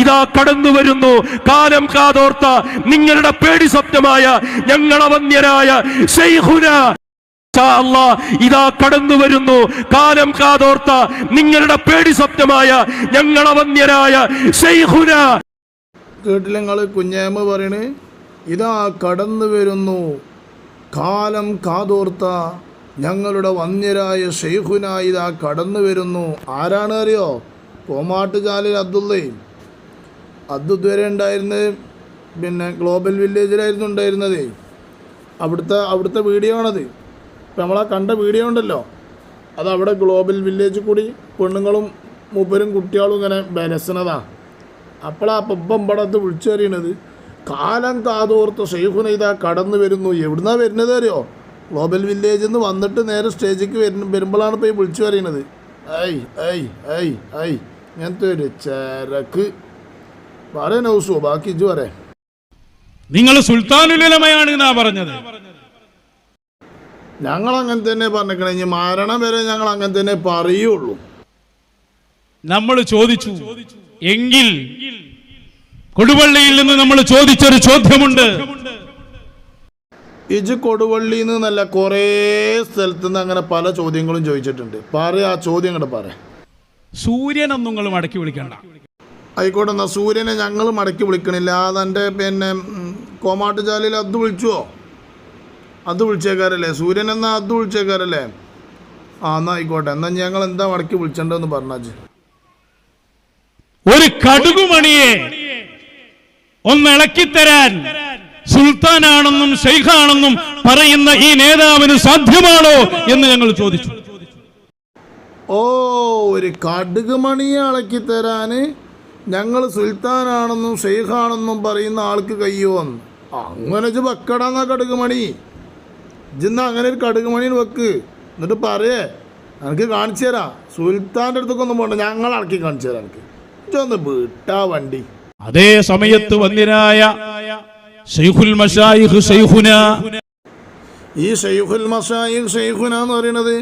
ഇതാ കടന്നു വരുന്നു. കാലം കാതോർത്ത നിങ്ങളുടെ പേടി സ്വപ്നമായ ഞങ്ങളവന്യരായ അല്ലാ, ഇതാ കടന്നു വരുന്നു. കാലം കാതോർത്ത നിങ്ങളുടെ പേടി സ്വപ്നമായ ഞങ്ങളവന്യരായ ശൈഖുന. കേട്ടില്ല കുഞ്ഞേമ്മ പറയണ് ഇതാ കടന്നു വരുന്നു. കാലം കാതോർത്ത ഞങ്ങളുടെ വന്യരായ ഷെയ്ഖുന ഇതാ കടന്നു വരുന്നു. ആരാണ് അറിയോ? കോമാട്ടുചാലിൽ അബ്ദുള്ളയും അത് ഇതുവരെ ഉണ്ടായിരുന്നത് പിന്നെ ഗ്ലോബൽ വില്ലേജിലായിരുന്നു ഉണ്ടായിരുന്നത്. അവിടുത്തെ അവിടുത്തെ വീഡിയോ ആണത് ഇപ്പം നമ്മളാ കണ്ട വീഡിയോ ഉണ്ടല്ലോ. അത് അവിടെ ഗ്ലോബൽ വില്ലേജിൽ കൂടി പെണ്ണുങ്ങളും മൂപ്പരും കുട്ടികളും ഇങ്ങനെ ബലസനതാ അപ്പോഴാ അപ്പം പടത്ത് വിളിച്ചറിയണത്. കാലം കാതോർത്ത് ഷെയ്ഖുന കടന്നു വരുന്നു. എവിടുന്നാ വരുന്നത് അറിയോ? ഗ്ലോബൽ വില്ലേജിൽ നിന്ന് വന്നിട്ട് നേരെ സ്റ്റേജിലേക്ക് വരുന്ന വരുമ്പോഴാണ് ഇപ്പോൾ ഈ വിളിച്ചു പറയുന്നത് ഐ ഐ ഐ ഐ ഇങ്ങനത്തെ ഒരു ചരക്ക്. പറയാ നൗസു ബാക്കി ഇജ് പറയാം. നിങ്ങൾ സുൽത്താനുലമയാണ് എന്നാ പറഞ്ഞത്. ഞങ്ങൾ അങ്ങനെ തന്നെ പറഞ്ഞേക്കണേ ഇനി മരണം വരെ ഞങ്ങൾ അങ്ങനെ തന്നെ പറയുള്ളൂ. നമ്മൾ ചോദിച്ചു എങ്കിൽ കൊടുവള്ളിയിൽ നിന്ന് നമ്മൾ ചോദിച്ചൊരു ചോദ്യമുണ്ട്. ഇജ് കൊടുവള്ളി നിന്നല്ല കുറേ സ്ഥലത്തുനിന്ന് അങ്ങനെ പല ചോദ്യങ്ങളും ചോദിച്ചിട്ടുണ്ട്. പറയാ ആ ചോദ്യം അങ്ങോട്ട് പറയാം. സൂര്യനൊന്നും നിങ്ങൾ മടക്കി വിളിക്കണ്ട. ആയിക്കോട്ടെ എന്നാ സൂര്യനെ ഞങ്ങൾ മടക്കി വിളിക്കണില്ല. അതെന്റെ പിന്നെ കോമാട്ടുചാലിൽ അത് വിളിച്ചുവോ അത് വിളിച്ചേക്കാരല്ലേ? സൂര്യൻ എന്നാ അത് വിളിച്ചേക്കാരല്ലേ? ആ എന്നാ ആയിക്കോട്ടെ. എന്നാ ഞങ്ങൾ എന്താ മടക്കി വിളിച്ചണ്ടെന്ന് പറഞ്ഞാച്ച് ഒരു കടുകുമണിയെ ഒന്ന് ഇളക്കിത്തരാൻ സുൽത്താനാണെന്നും ഷെയ്ഖാണെന്നും പറയുന്ന ഈ നേതാവിന് സാധ്യമാണോ എന്ന് ഞങ്ങൾ ചോദിച്ചു. ഓ ഒരു കടുക് മണിയെ അളക്കി തരാൻ ഞങ്ങൾ സുൽത്താനാണെന്നും ഷെയ്ഖാണെന്നും പറയുന്ന ആൾക്ക് കയ്യുവന്ന് അങ്ങനെ വെച്ച് വെക്കടാന്നാ കടുക് മണി ഇന്ന് അങ്ങനെ ഒരു കടുക് മണി വെക്ക്. എന്നിട്ട് പറയേ എനിക്ക് കാണിച്ചു തരാം. സുൽത്താന്റെ അടുത്തൊക്കെ പോകണ്ട ഞങ്ങൾ അളക്കി കാണിച്ചു തരാം എനിക്ക് ഇജ്ജൊന്ന് വിട്ടാ വണ്ടി. അതേ സമയത്ത് വന്നിരായ ഷെയ്ഖുൽ മഷായിഖ് ഷെയ്ഖുന. ഈ ഷെയ്ഖുൽ മഷായിഖ് ഷെയ്ഖുന എന്ന് പറയുന്നത്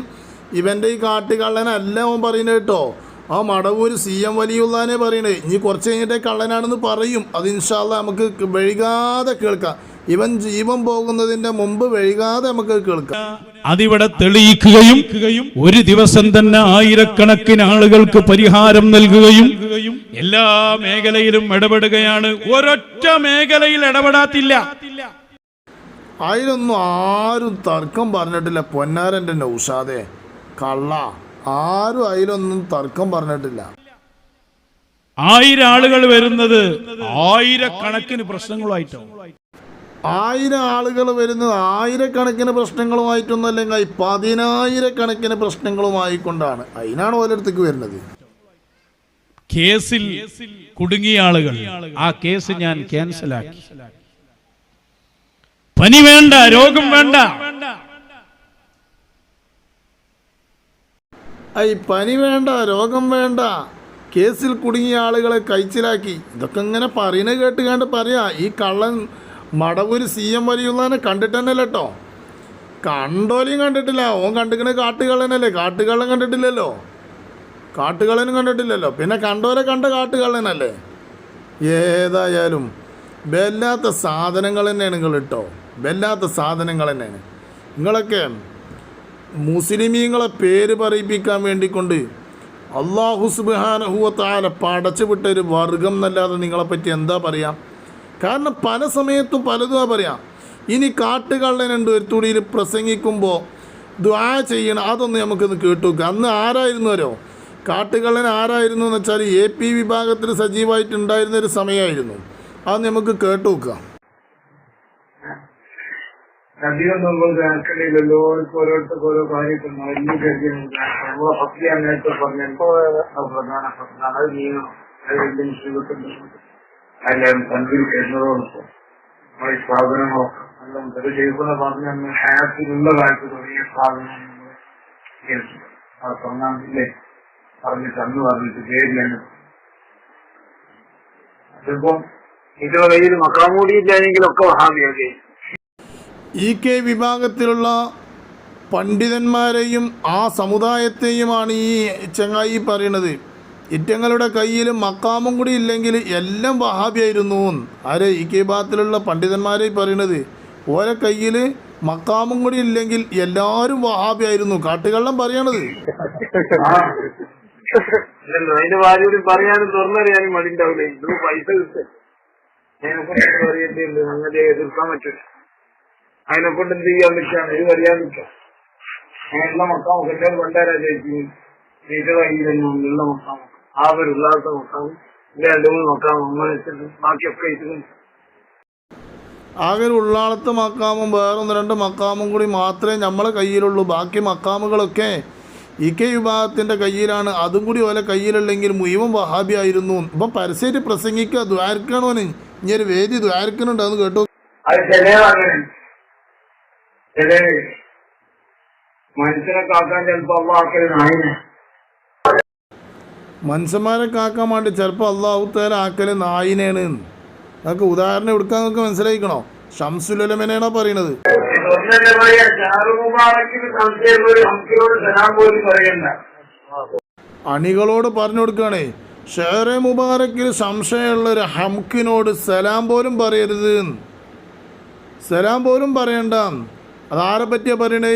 ഇവന്റെ ഈ കാട്ടുകള്ളനല്ല അവൻ പറയുന്നത് കേട്ടോ. ആ മടവൂർ സി എം വലിയുള്ളാനെ പറയണേ. ഇനി കുറച്ച് കഴിഞ്ഞിട്ടേ കള്ളനാണെന്ന് പറയും. അത് ഇൻഷാല്ല നമുക്ക് വൈകാതെ കേൾക്കാം. ഇവൻ ജീവൻ പോകുന്നതിന്റെ മുമ്പ് വൈകാതെ നമുക്ക് കേൾക്കാം. അതിവിടെ തെളിയിക്കുകയും ഒരു ദിവസം തന്നെ ആയിരക്കണക്കിന് ആളുകൾക്ക് പരിഹാരം നൽകുകയും എല്ലാ മേഖലയിലും ഇടപെടുകയാണ്. ഒരൊറ്റ മേഖലയിൽ ഇടപെടാത്തില്ല. അതിലൊന്നും ആരും തർക്കം പറഞ്ഞിട്ടില്ല പൊന്നാരന്റെ നൗഷാദെ. കള്ള. ആരും അതിലൊന്നും തർക്കം പറഞ്ഞിട്ടില്ല. ആയിരം ആളുകൾ വരുന്നത് ആയിരക്കണക്കിന് പ്രശ്നങ്ങളുമായിട്ടോ? ആയിരം ആളുകൾ വരുന്നത് ആയിരക്കണക്കിന് പ്രശ്നങ്ങളുമായിട്ടൊന്നും അല്ലെങ്കിൽ പതിനായിരക്കണക്കിന് പ്രശ്നങ്ങളുമായിക്കൊണ്ടാണ്. അതിനാണ് ഓരോരുത്തേക്ക് വരുന്നത്. കേസിൽ കുടുങ്ങിയ ആളുകൾ. ആ കേസ് ഞാൻ ക്യാൻസലാക്കി. പനി വേണ്ട രോഗം വേണ്ട. ഈ പനി വേണ്ട രോഗം വേണ്ട. കേസിൽ കുടുങ്ങിയ ആളുകളെ കഴിച്ചിലാക്കി ഇതൊക്കെ ഇങ്ങനെ പറയുന്നത് കേട്ട് കണ്ട് പറയാ. ഈ കള്ളൻ മടവൂര് സി എം വലിയുള്ളതിനെ കണ്ടിട്ട് തന്നെ കേട്ടോ കണ്ടോലെയും കണ്ടിട്ടില്ല. ഓൻ കണ്ടിക്കണ കാട്ടുകള്ളനല്ലേ. കാട്ടുകള്ളൻ കണ്ടിട്ടില്ലല്ലോ. കാട്ടുകള്ളനും കണ്ടിട്ടില്ലല്ലോ. പിന്നെ കണ്ടോലെ കണ്ട കാട്ടുകള്ളനല്ലേ. ഏതായാലും വല്ലാത്ത സാധനങ്ങൾ തന്നെയാണ് നിങ്ങൾ കേട്ടോ വല്ലാത്ത സാധനങ്ങൾ തന്നെയാണ്. നിങ്ങളൊക്കെ മുസ്ലിമീങ്ങളെ പേര് പറയിപ്പിക്കാൻ വേണ്ടിക്കൊണ്ട് അള്ളാഹു സുബാനഹുവത്താല പടച്ചു വിട്ട ഒരു വർഗം എന്നല്ലാതെ നിങ്ങളെപ്പറ്റി എന്താ പറയാം? കാരണം പല സമയത്തും പലതും പറയാം. ഇനി കാട്ടുകള്ളനുണ്ട് ഒരു തുടിയിൽ പ്രസംഗിക്കുമ്പോൾ ദ്വാ ചെയ്യണം അതൊന്ന് നമുക്കൊന്ന് കേട്ടു അന്ന് ആരായിരുന്നു വരോ കാട്ടുകള്ളൻ ആരായിരുന്നു എന്ന് വെച്ചാൽ എ പി വിഭാഗത്തിൽ സജീവമായിട്ടുണ്ടായിരുന്ന ഒരു സമയമായിരുന്നു. അത് നമുക്ക് കേട്ടു അധികം നമ്മൾ കേൾക്കണില്ലല്ലോ ഇപ്പൊ ഓരോരുത്തർക്ക് ഓരോ കാര്യത്തിൽ മരുന്ന് കഴിക്കുന്നുണ്ട് നമ്മളെ ഭക്തി അങ്ങനത്തെ പറഞ്ഞ പ്രധാന പ്രധാന അത് നീങ്ങണം അത് എന്തെങ്കിലും ചെയ്തിട്ടുണ്ട് എല്ലാവരും കണ്ടുപിടിക്കുന്നതോടൊപ്പം നമ്മുടെ സ്ഥാപനങ്ങളൊക്കെ നല്ല ഒരു ചെയ്യുന്ന പറഞ്ഞ ഹാപ്പിലുള്ള കാലത്ത് തുടങ്ങിയ സ്ഥാപനം അത് പറഞ്ഞില്ലേ പറഞ്ഞിട്ട് അന്ന് പറഞ്ഞിട്ട് പേരിലാണ് അതിപ്പം ഇതിന്റെ കയ്യിൽ മക്കാമൂടി ഇല്ലായെങ്കിലൊക്കെ വഹാബിയൊക്കെ ഇ കെ വിഭാഗത്തിലുള്ള പണ്ഡിതന്മാരെയും ആ സമുദായത്തെയുമാണ് ഈ ചങ്ങായി പറയണത്. ഇറ്റങ്ങളുടെ കയ്യിൽ മക്കാമും കൂടി ഇല്ലെങ്കിൽ എല്ലാം വഹാബിയായിരുന്നു ആരെ? ഇ കെ വിഭാഗത്തിലുള്ള പണ്ഡിതന്മാരെ പറയണത്. ഓരോ കയ്യിൽ മക്കാമും കൂടി ഇല്ലെങ്കിൽ എല്ലാവരും വഹാബിയായിരുന്നു. കാട്ടുകള്ളം പറയണത്. പറയാനും തുറന്നറിയാനും മടിണ്ടാവില്ല ഇത് പൈസ കിട്ടും. എതിർക്കാൻ പറ്റില്ല അതിനെക്കൊണ്ട് എന്ത് ചെയ്യാൻ പറ്റാണ് ഇത് അറിയാൻ നിൽക്കാം അങ്ങനെയുള്ള മക്കാം എല്ലാം കൊണ്ടുവരാ ചേച്ചി നീന്റെ കയ്യിലൊന്നും ഉള്ള മക്കാം ആ ഒരു ഉള്ളാത്ത മക്കാവും ഇല്ല രണ്ടു മൂന്ന് മക്കാം അങ്ങനെ വെച്ചിട്ട് ബാക്കിയൊക്കെ ആകെ ഒരു ഉള്ളാളത്തെ മക്കാമും വേറൊന്ന് രണ്ട് മക്കാമും കൂടി മാത്രമേ നമ്മളെ കയ്യിലുള്ളൂ. ബാക്കി മക്കാമുകളൊക്കെ ഇ കെ വിഭാഗത്തിന്റെ കയ്യിലാണ്. അതും കൂടി ഓലെ കയ്യിലുള്ളെങ്കിൽ മുഴുവൻ വഹാബിയായിരുന്നു ഇപ്പം പരസ്യമായിട്ട് പ്രസംഗിക്കുക. ദ്വാരക്കണോന് ഇനി ഒരു വേദി ദ്വാരക്കണുണ്ടെന്ന് അത് കേട്ടോ. അത് ചില മനുഷ്യനെ കാക്കാൻ ചിലപ്പോ അള്ളാക്കൽ നായിനെ. മനുഷ്യന്മാരെ കാക്കാൻ വേണ്ടി ചിലപ്പോൾ അള്ളാഹുത്തേല ആക്കൽ നായിനേണ് നമുക്ക് ഉദാഹരണം എടുക്കാൻ നിങ്ങൾക്ക് മനസ്സിലായിക്കണോ? ഷംസുലമനാണോ പറയണത് അണികളോട് പറഞ്ഞു കൊടുക്കുകയാണേ ഷേറെ മുബാറക്കിൽ സംശയമുള്ള ഒരു ഹംക്കിനോട് സലാം പോലും പറയരുത്. സലാം പോലും പറയണ്ട. അതാരെ പറ്റിയ പറയണേ?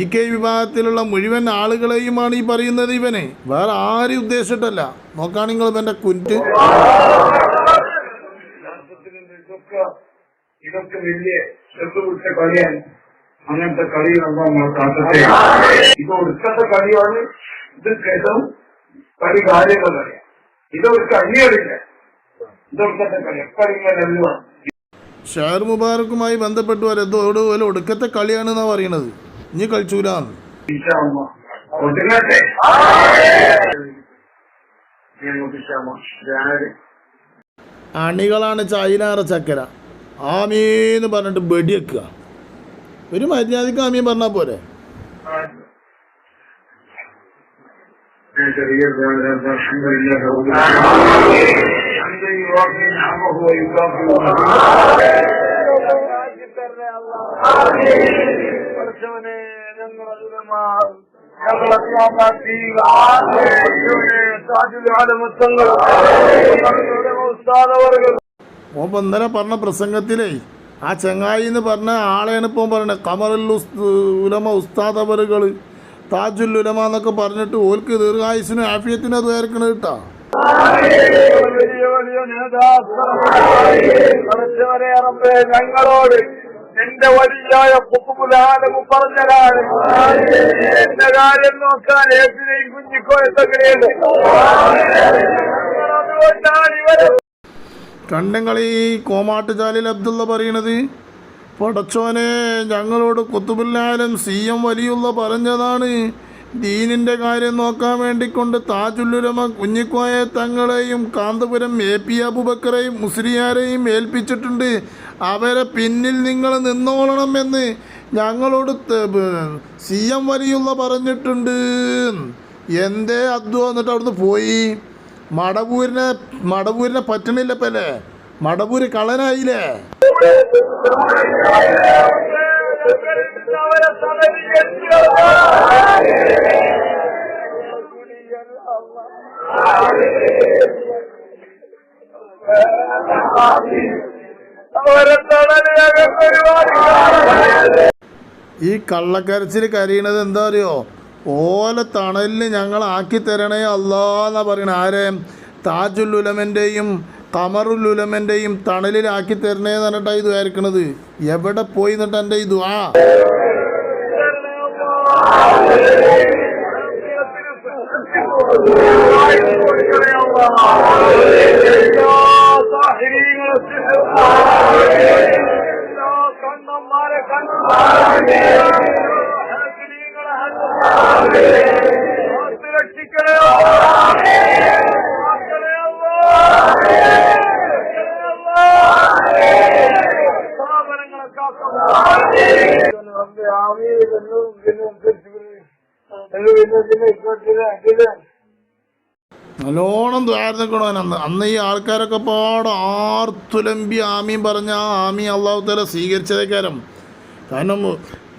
ഇ കെ വിഭാഗത്തിലുള്ള മുഴുവൻ ആളുകളെയുമാണ് ഈ പറയുന്നത് ഇവനെ. വേറെ ആരും ഉദ്ദേശിച്ചിട്ടല്ല. നോക്കാണ് നിങ്ങൾ കുറ്റ്. ഇതൊക്കെ ഇതൊക്കെ വലിയ ശ്രദ്ധ കളിയാണ് അങ്ങനത്തെ കളി നമ്മൾ കാട്ടത്തെ ഇത് ഒടുക്കത്തെ കളിയാണ്. ഇത് കാര്യങ്ങൾ കളിയാണ്. ഇതൊരു ഒക്കെ ഷെയർ മുബാറക്കുമായി ബന്ധപ്പെട്ട് വരതോട് പോലെ ഒടുക്കത്തെ കളിയാണെന്നാ പറയണത് ഇനി കളിച്ചൂലാന്ന്. അണികളാണ് ചൈനാറ ചക്കര. ആമീന്ന് പറഞ്ഞിട്ട് വെടിവെക്കുക. ഒരു മര്യാദയ്ക്ക് ആമീൻ പറഞ്ഞാൽ പോരെ. ഇപ്പൊ ഇന്നലെ പറഞ്ഞ പ്രസംഗത്തിലേ ആ ചെങ്ങായി എന്ന് പറഞ്ഞ ആളെയാണ് ഇപ്പം പറയണത് കമറുൽ ഉലമ ഉസ്താദ് അവറുകൾ താജുൽ ഉലമ എന്നൊക്കെ പറഞ്ഞിട്ട് ഓൽക്ക് ദീർഘായുസിനും ആഫിയത്തിനും അത് വേർക്കണ കിട്ടാ വലിയ വലിയ ഞങ്ങളോട് എന്റെ വലിയായ കുപ്പുലാലമു പറഞ്ഞതാണ് എന്റെ കാര്യം നോക്കാൻ ഏപ്പിനെയും കുഞ്ഞിക്കോ അതുകൊണ്ടാണ് ഇവരെ കണ്ടങ്ങളി കോമാട്ടുചാലിൽ അബ്ദുള്ള പറയണത് പടച്ചോനെ ഞങ്ങളോട് കുത്തുബുല്ലാലും സി എം വലിയുള്ള പറഞ്ഞതാണ്. ദീനിന്റെ കാര്യം നോക്കാൻ വേണ്ടിക്കൊണ്ട് താജുല്ലുരമ കുഞ്ഞിക്കോയ തങ്ങളെയും കാന്തപുരം എ പി അബുബക്കറേയും മുസ്ലിയാരെയും ഏൽപ്പിച്ചിട്ടുണ്ട്. അവരെ പിന്നിൽ നിങ്ങൾ നിന്നോളണം എന്ന് ഞങ്ങളോട് സി എം വലിയുള്ള പറഞ്ഞിട്ടുണ്ട്. എന്തേ അദ്വ എന്നിട്ട് അവിടുന്ന് പോയി? മടവൂരിനെ മടവൂരിനെ പറ്റണില്ലപ്പല്ലേ? മടവൂര് കളനായില്ലേ ഈ കള്ളക്കരച്ചിൽ കരയണത് എന്താ അറിയോ? ഓല തണലിന് ഞങ്ങൾ ആക്കി തരണേ അല്ലാന്നാ പറയണ. ആരെ? താജുൽ ഉലമന്റെയും കമറുൽ ഉലമന്റെയും തണലിലാക്കി തരണേ എന്ന് പറഞ്ഞിട്ടാണ് ഇത് വരക്കണത് എവിടെ പോയി എന്നിട്ട് എന്റെ ഇത് ആ കണ്ണന്മാരെ നല്ലോണം ദ്വാരക്കണോ അന്ന്. അന്ന് ഈ ആൾക്കാരൊക്കെ പാട് ആർത്തുലമ്പി ആമീൻ പറഞ്ഞ ആ ആമി അള്ളാഹു തല സ്വീകരിച്ചതേക്കാരം. കാരണം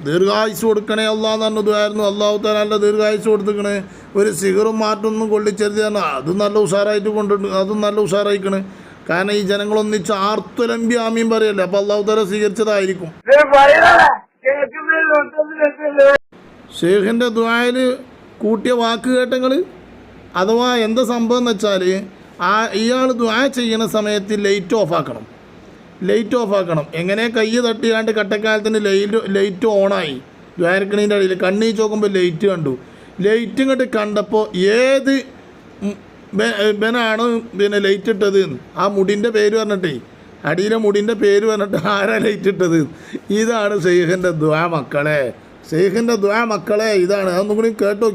ദീർഘായുസ് കൊടുക്കണേ അള്ളാന്ന് പറഞ്ഞതുമായിരുന്നു അള്ളാഹു താല നല്ല ദീർഘായുസ് കൊടുത്തിക്കണേ. ഒരു സിഗറും മാറ്റൊന്നും കൊള്ളിച്ചരുത് പറഞ്ഞാൽ അതും നല്ല ഉഷാറായിട്ട് കൊണ്ടു അതും നല്ല ഉഷാറായിക്കണ്. കാരണം ഈ ജനങ്ങളൊന്നിച്ച് ആർത്തുലമ്പി ആമീൻ പറയല്ലേ? അപ്പോൾ അള്ളാഹു താല സ്വീകരിച്ചതായിരിക്കും. ഷേഖിന്റെ ദ്വായിൽ കൂട്ടിയ വാക്ക് കേട്ടങ്ങൾ അഥവാ എന്താ സംഭവം എന്ന് വെച്ചാൽ ആ ഇയാൾ ദ്വാ ചെയ്യുന്ന സമയത്ത് ലൈറ്റ് ഓഫ് ആക്കണം. ലൈറ്റ് ഓഫ് ആക്കണം. എങ്ങനെ കൈ തട്ടിയാണ്ട് കട്ടക്കാലത്തിന് ലൈറ്റ് ലൈറ്റ് ഓണായി. ദ്വാരക്കണീന്റെ അടിയിൽ കണ്ണീ ചോക്കുമ്പോൾ ലൈറ്റ് കണ്ടു. ലൈറ്റ് ഇങ്ങോട്ട് കണ്ടപ്പോൾ ഏത് ബനാണ് പിന്നെ ലൈറ്റ് ഇട്ടത്? ആ മുടിന്റെ പേര് പറഞ്ഞിട്ടേ. അടിയിലെ മുടിന്റെ പേര് പറഞ്ഞിട്ട് ആരാ ലൈറ്റ് ഇട്ടത്? ഇതാണ് ഷെയ്ഖിന്റെ ദ്വാ മക്കളെ. ഷെയ്ഖിന്റെ ദ്വാ മക്കളെ ഇതാണ്. അതൊന്നും കൂടി കേട്ട്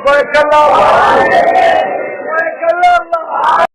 കുഴക്കല്ല കുഴക്കല്ല